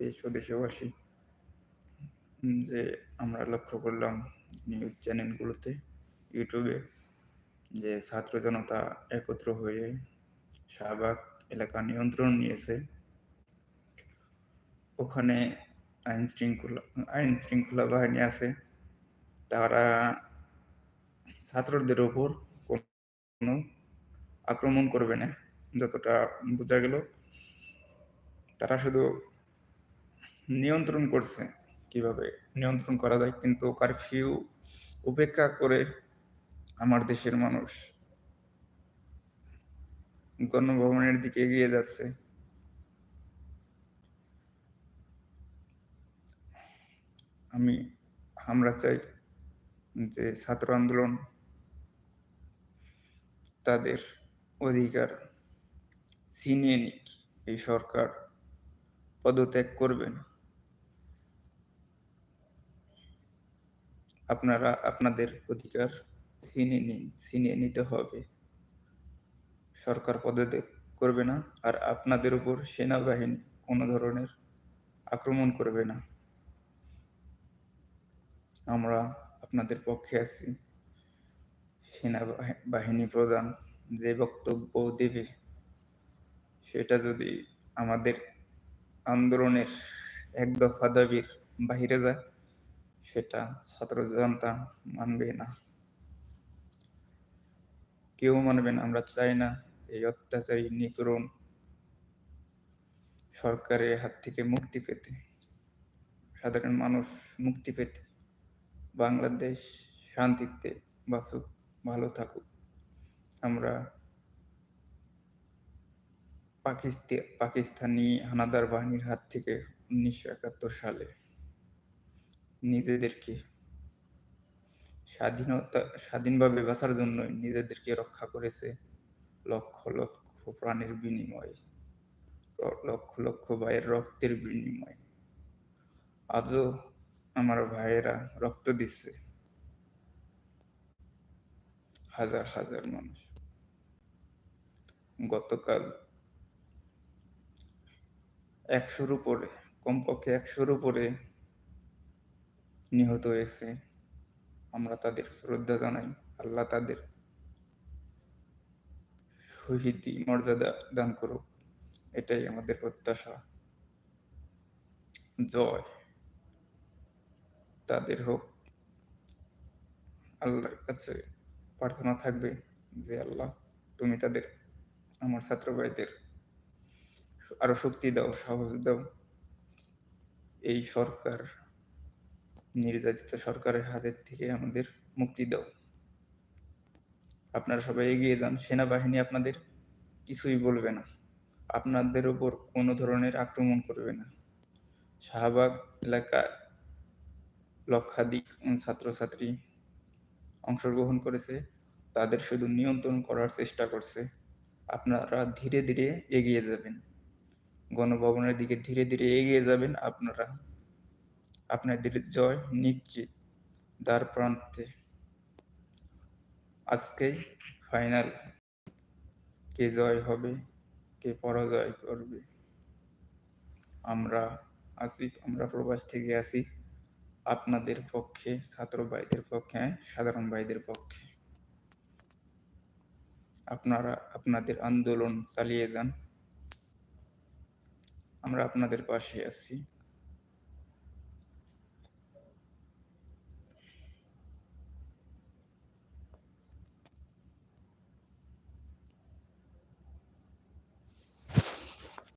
দেশ ও দেশবাসী, যে আমরা লক্ষ্য করলাম নিউজ চ্যানেলগুলোতে ইউটিউবে যে ছাত্র জনতা একত্র হয়ে শাহবাগ এলাকা নিয়ন্ত্রণ নিয়েছে। ওখানে আইন শৃঙ্খলা আইন শৃঙ্খলা বাহিনী আছে। তারা ছাত্রদের ওপর কোনো আক্রমণ করবে না, যতটা বোঝা গেল। তারা শুধু নিয়ন্ত্রণ করছে কীভাবে নিয়ন্ত্রণ করা যায়, কিন্তু কারফিউ উপেক্ষা করে আমার দেশের মানুষ গণভবনের দিকে এগিয়ে যাচ্ছে। আমি আমরা চাই যে ছাত্র আন্দোলন তাদের অধিকার ছিনিয়ে নিক। এই সরকার পদত্যাগ করবে না আপনারা আপনাদের অধিকার ছিনিয়ে নিন ছিনিয়ে নিতে হবে। সরকার পদত্যাগ করবে না, আর আপনাদের উপর সেনাবাহিনী কোনো ধরনের আক্রমণ করবে না। আমরা আপনাদের পক্ষে আছি। সেনাবাহিনী প্রধান যে বক্তব্য দেবে, সেটা যদি আমাদের আন্দোলনের এক দফা দাবির বাহিরে যায় সেটা ছাত্র জনতা মানবে না। কেউ মানবে না, আমরা চাই না এই অত্যাচারী নিপীড়ন সরকারের হাত থেকে মুক্তি পেতে। সাধারণ মানুষ মুক্তি পেতে। বাংলাদেশ শান্তিতে বাসুক ভালো থাকুক। আমরা পাকিস্তানি হানাদার বাহিনীর হাত থেকে উনিশশো একাত্তর সালে নিজেদেরকে স্বাধীনতা, স্বাধীনভাবে বাঁচার জন্য নিজেদেরকে রক্ষা করেছে লক্ষ লক্ষ প্রাণের বিনিময়ে। লক্ষ লক্ষ ভাইয়ের রক্তের বিনিময়ে। আজও আমার ভাইয়েরা রক্ত দিচ্ছে। হাজার হাজার মানুষ। গতকাল একশোর উপরে, কমপক্ষে একশোর উপরে নিহত হয়েছে। আমরা তাদের শ্রদ্ধা জানাই, আল্লাহ তাদের শহীদি মর্যাদা দান করুক। এটাই আমাদের প্রত্যাশা। জয় তাদের হোক। আল্লাহর কাছে প্রার্থনা থাকবে যে, আল্লাহ তুমি তাদের, আমার ছাত্র ভাইদের আরও শক্তি দাও, সাহস দাও। এই সরকার নির্যাতিত সরকারের হাতের থেকে আমাদের মুক্তি দাও। আপনারা সবাই এগিয়ে যান, সেনাবাহিনী আপনাদের কিছুই বলবে না। আপনাদের উপর কোনো ধরনের আক্রমণ করবে না। শাহবাগ এলাকায় লক্ষাধিক ছাত্রছাত্রী অংশগ্রহণ করেছে, তাদের শুধু নিয়ন্ত্রণ করার চেষ্টা করছে। আপনারা ধীরে ধীরে এগিয়ে যাবেন। গণভবনের দিকে ধীরে ধীরে এগিয়ে যাবেন আপনারা। আপনাদের জয় নিশ্চিত দ্বার প্রান্তে। আজকে ফাইনাল কে জয় হবে, কে পরাজয় করবে? আমরা আসি আমরা প্রবাস থেকে আসি আপনাদের পক্ষে, ছাত্র ভাইদের পক্ষে সাধারণ ভাইদের পক্ষে। আপনারা, আপনাদের আন্দোলন চালিয়ে যান। আমরা আপনাদের পাশে আছি।